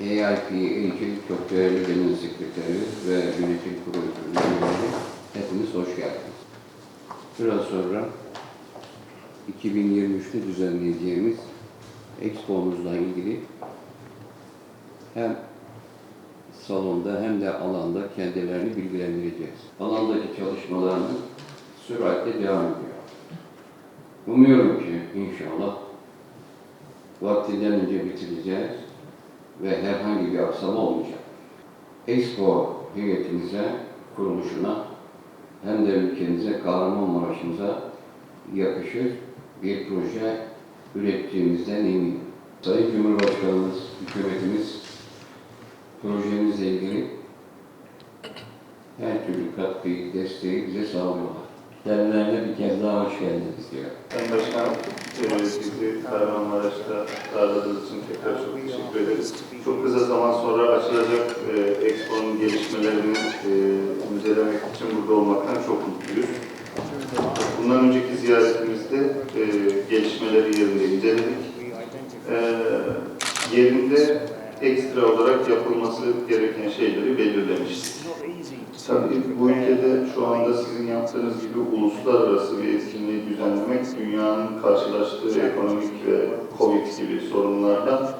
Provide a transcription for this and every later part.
AIP Eğitim çok değerli genel sekreteri ve yönetim kurulu üyeleri hepiniz hoş geldiniz. Biraz sonra 2023'te düzenleyeceğimiz Expo'muzla ilgili hem salonda hem de alanda kendilerini bilgilendireceğiz. Alandaki çalışmalarımız süratle devam ediyor. Umuyorum ki inşallah vaktinden önce bitireceğiz ve herhangi bir aksama olmayacak. Expo heyetimize, kuruluşuna hem de ülkemize, Kahramanmaraş'ımıza yakışır bir proje ürettiğimizden eminim. Sayın Cumhurbaşkanımız, hükümetimiz projemizle ilgili her türlü katkıyı, desteği bize sağlıyorlar. Kendilerine bir kez daha hoş geldiniz diyor. Sayın Başkanım, e, bizi Kahramanmaraş'ta ağırladığınız için tekrar çok teşekkür ederiz. Çok kısa zaman sonra açılacak e, Expo'nun gelişmelerini e, incelemek için burada olmaktan çok mutluyuz. Bundan önceki ziyaretimizde e, gelişmeleri yerinde inceledik. E, yerinde ekstra olarak yapılması gereken belirlemiştik. Tabii bu ülkede şu anda sizin yaptığınız gibi uluslararası bir etkinliği düzenlemek dünyanın karşılaştığı ekonomik ve Covid gibi sorunlardan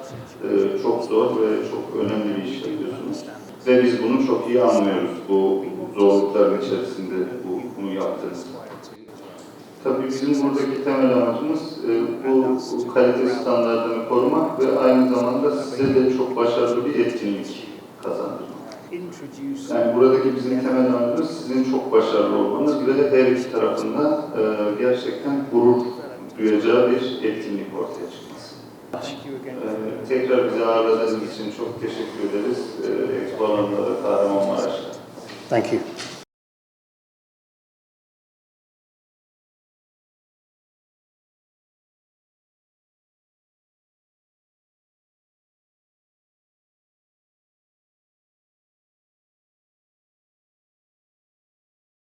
e, çok zor ve çok önemli bir iş yapıyorsunuz. Ve biz bunu çok iyi anlıyoruz bu zorlukların içerisinde bu, bunu yaptığınız. Tabii bizim buradaki temel amacımız e, bu, kalite standartını korumak ve aynı zamanda size de çok başarılı bir etkinlik. Yani buradaki bizim temel amacımız sizin çok başarılı olmanız ve her iki tarafında e, gerçekten gurur duyacağı bir etkinlik ortaya çıkması. E, tekrar bizi ağırladığınız için çok teşekkür ederiz. E, Expo alanında da Kahramanmaraş'ta. Thank you.